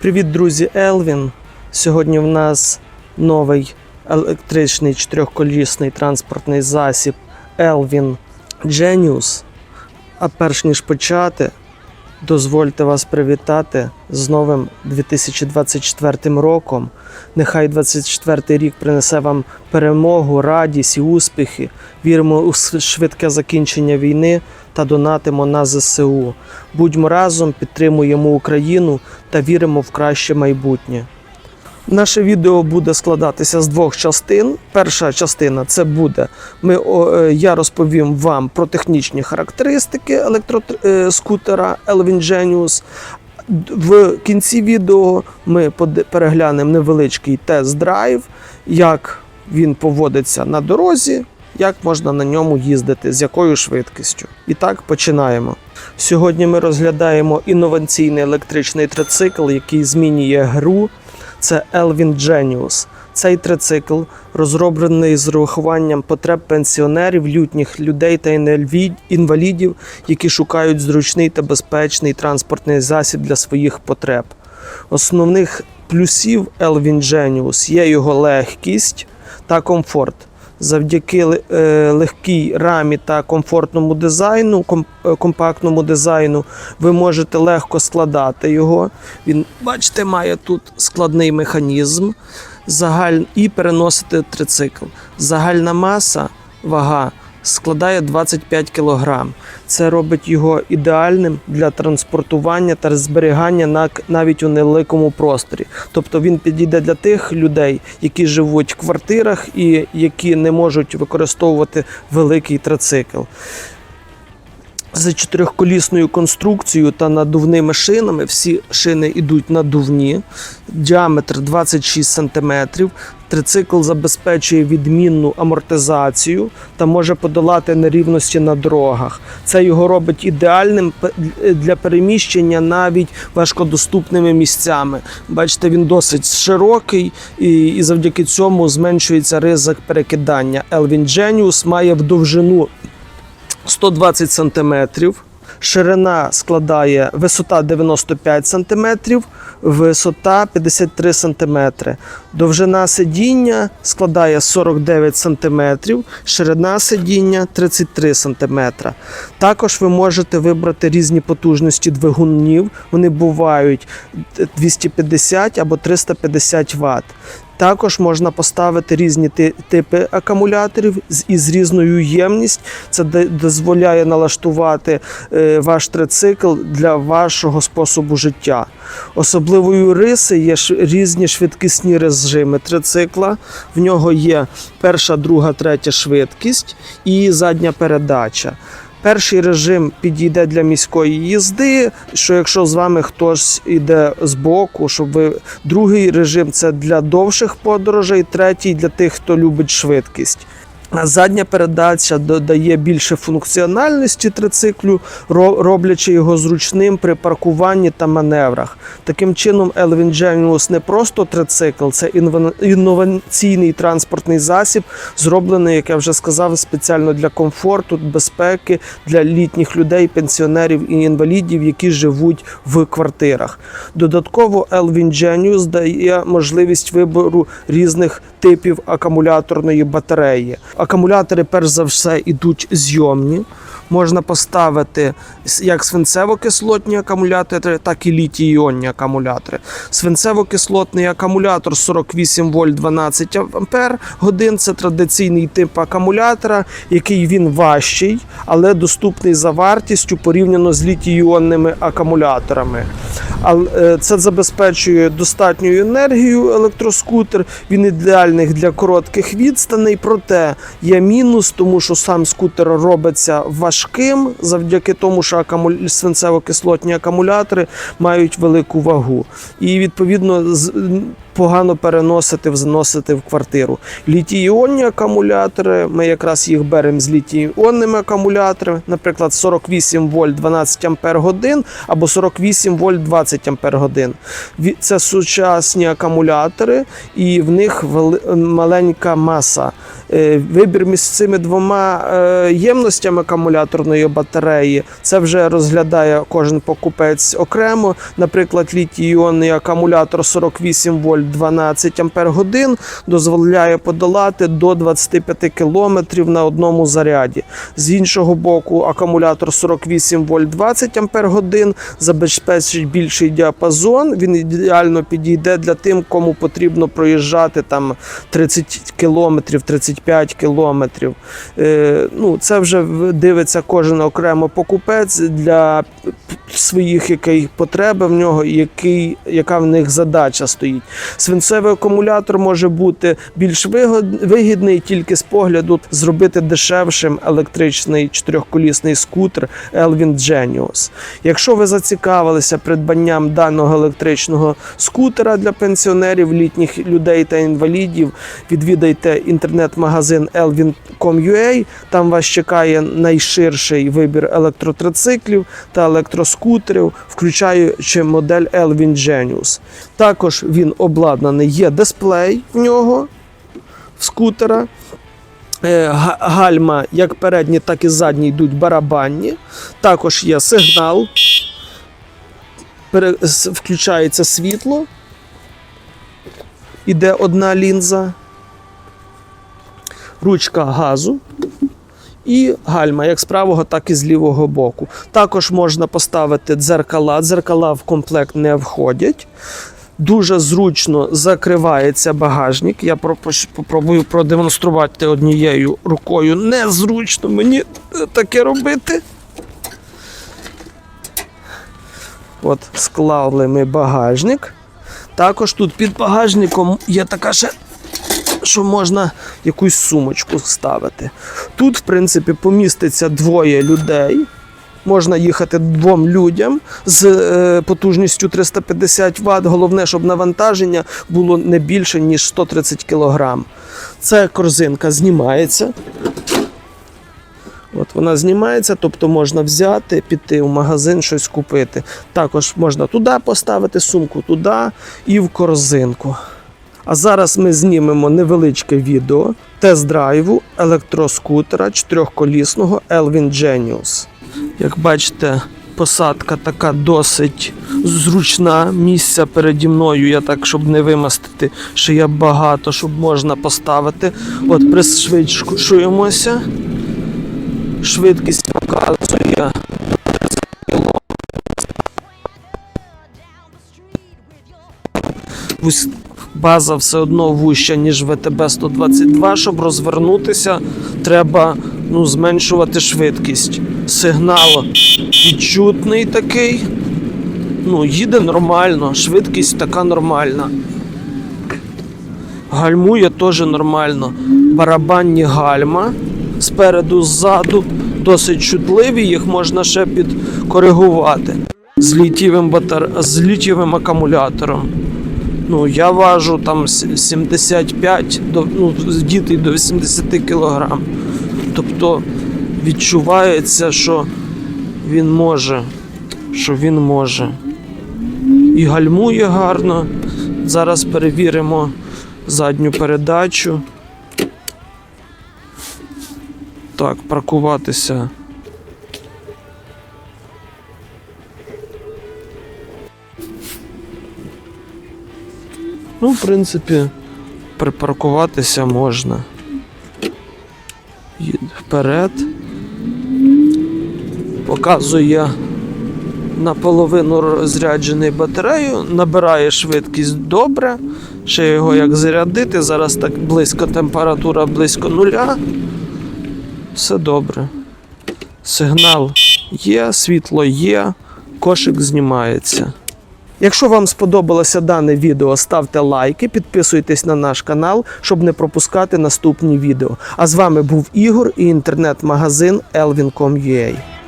Привіт, друзі, Елвін. Сьогодні в нас новий електричний чотирьохколісний транспортний засіб Elvin Genius. А перш ніж почати, дозвольте вас привітати з новим 2024 роком. Нехай 24 рік принесе вам перемогу, радість і успіхи. Віримо у швидке закінчення війни та донатимо на ЗСУ. Будьмо разом, підтримуємо Україну та віримо в краще майбутнє. Наше відео буде складатися з двох частин. Перша частина це буде ми, е, я розповім вам про технічні характеристики електроскутера Elvin Genius. В кінці відео ми переглянемо невеличкий тест-драйв, як він поводиться на дорозі, як можна на ньому їздити, з якою швидкістю. І так починаємо. Сьогодні ми розглядаємо інноваційний електричний трицикл, який змінює гру. Це Elvin Genius. Цей трицикл розроблений з урахуванням потреб пенсіонерів, лютніх людей та інвалідів, які шукають зручний та безпечний транспортний засіб для своїх потреб. Основних плюсів Elvin Genius є його легкість та комфорт. Завдяки е, легкій рамі та комфортному дизайну, е, компактному дизайну, ви можете легко складати його. Він, бачите, має тут складний механізм і переносити трицикл. Загальна маса, вага складає 25 кг. Це робить його ідеальним для транспортування та зберігання навіть у невеликому просторі. Тобто він підійде для тих людей, які живуть в квартирах і які не можуть використовувати великий трицикл. За чотирьохколісною конструкцією та надувними шинами всі шини йдуть надувні, діаметр 26 см. Трицикл забезпечує відмінну амортизацію та може подолати нерівності на дорогах. Це його робить ідеальним для переміщення навіть важкодоступними місцями. Бачите, він досить широкий і, завдяки цьому зменшується ризик перекидання. Elvin Genius має в довжину 120 см, ширина складає висота 95 см, висота 53 см. Довжина сидіння складає 49 см, ширина сидіння 33 см. Також ви можете вибрати різні потужності двигунів. Вони бувають 250 або 350 Вт. Також можна поставити різні типи акумуляторів із різною ємністю. Це дозволяє налаштувати е, ваш трицикл для вашого способу життя. Особливою риси є різні швидкісні режими трицикла. В нього є перша, друга, третя швидкість і задня передача. Перший режим підійде для міської їзди. Що якщо з вами хтось іде з боку, щоб ви другий режим це для довших подорожей, третій для тих, хто любить швидкість. Задня передача додає більше функціональності трициклю, ро- роблячи його зручним при паркуванні та маневрах. Таким чином, Elvin Genius не просто трицикл, це інноваційний транспортний засіб, зроблений, як я вже сказав, спеціально для комфорту, безпеки для літніх людей, пенсіонерів і інвалідів, які живуть в квартирах. Додатково Elvin Genius дає можливість вибору різних типів акумуляторної батареї. Акумулятори, перш за все, ідуть зйомні. Можна поставити як свинцево-кислотні акумулятори, так і літій-іонні акумулятори. Свинцево-кислотний акумулятор 48 вольт 12 ампер годин. Це традиційний тип акумулятора, який він важчий, але доступний за вартістю порівняно з літій-іонними акумуляторами. Але е, це забезпечує достатньою енергію електроскутер. Він ідеальний для коротких відстаней, проте є мінус, тому що сам скутер робиться важким завдяки тому, що свинцево-кислотні акумулятори мають велику вагу. І відповідно з- погано переносити, заносити в квартиру. Літій-іонні акумулятори, ми якраз їх беремо з літій-іонними акумуляторами, наприклад, 48 вольт 12 ампер годин або 48 вольт 20 ампер годин. Це сучасні акумулятори, і в них маленька маса. Е, Вибір між цими двома е, ємностями акумуляторної батареї це вже розглядає кожен покупець окремо. Наприклад, літій-іонний акумулятор 48 вольт 12 ампер годин дозволяє подолати до 25 кілометрів на одному заряді. З іншого боку, акумулятор 48 вольт 20 ампер годин забезпечить більший діапазон. Він ідеально підійде для тим, кому потрібно проїжджати там 30 кілометрів, 35 кілометрів. Е, ну, це вже дивиться кожен окремо покупець для своїх яких потреби в нього, який, яка в них задача стоїть. Свинцевий акумулятор може бути більш вигідний тільки з погляду зробити дешевшим електричний чотирьохколісний скутер Elvin Genius. Якщо ви зацікавилися придбанням даного електричного скутера для пенсіонерів, літніх людей та інвалідів, відвідайте інтернет-магазин elvin.com.ua. Там вас чекає найширший вибір електротрициклів та електроскутерів, включаючи модель Elvin Genius. Також він обладнаний, є дисплей в нього в скутера. Е, Гальма як передні, так і задні йдуть барабанні. Також є сигнал. Включається світло. Іде одна лінза. Ручка газу. І гальма як з правого, так і з лівого боку. Також можна поставити дзеркала. Дзеркала в комплект не входять. Дуже зручно закривається багажник. Я попробую продемонструвати однією рукою. Незручно мені таке робити. От склали ми багажник. Також тут під багажником є така ще, що можна якусь сумочку ставити. Тут, в принципі, поміститься двоє людей. Можна їхати двом людям з е, потужністю 350 Вт. Головне, щоб навантаження було не більше, ніж 130 кг. Ця корзинка знімається. От вона знімається, тобто можна взяти, піти в магазин, щось купити. Також можна туди поставити сумку, туди і в корзинку. А зараз ми знімемо невеличке відео тест-драйву електроскутера чотирьохколісного Elvin Genius. Як бачите, посадка така досить зручна. Місця переді мною, я так, щоб не вимастити, ще є багато, щоб можна поставити. От пришвидшуємося. Швидкість показує. База все одно вуща, ніж ВТБ 122. Щоб розвернутися, треба ну, зменшувати швидкість. Сигнал відчутний такий. Ну, їде нормально, швидкість така нормальна. Гальмує теж нормально. Барабанні гальма спереду, ззаду досить чутливі, їх можна ще підкоригувати. З літієвим, батар... з літієвим акумулятором. Ну, я важу там 75 до, ну, діти до 80 кг. Тобто відчувається, що він може, що він може. І гальмує гарно. Зараз перевіримо задню передачу. Так, паркуватися. Ну, в принципі, припаркуватися можна. Вперед. Показує наполовину розряджений батарею, набирає швидкість добре. Ще його як зарядити. Зараз так близько температура близько нуля. Все добре. Сигнал є, світло є, кошик знімається. Якщо вам сподобалося дане відео, ставте лайки, підписуйтесь на наш канал, щоб не пропускати наступні відео. А з вами був Ігор і інтернет-магазин Elvin.com.ua.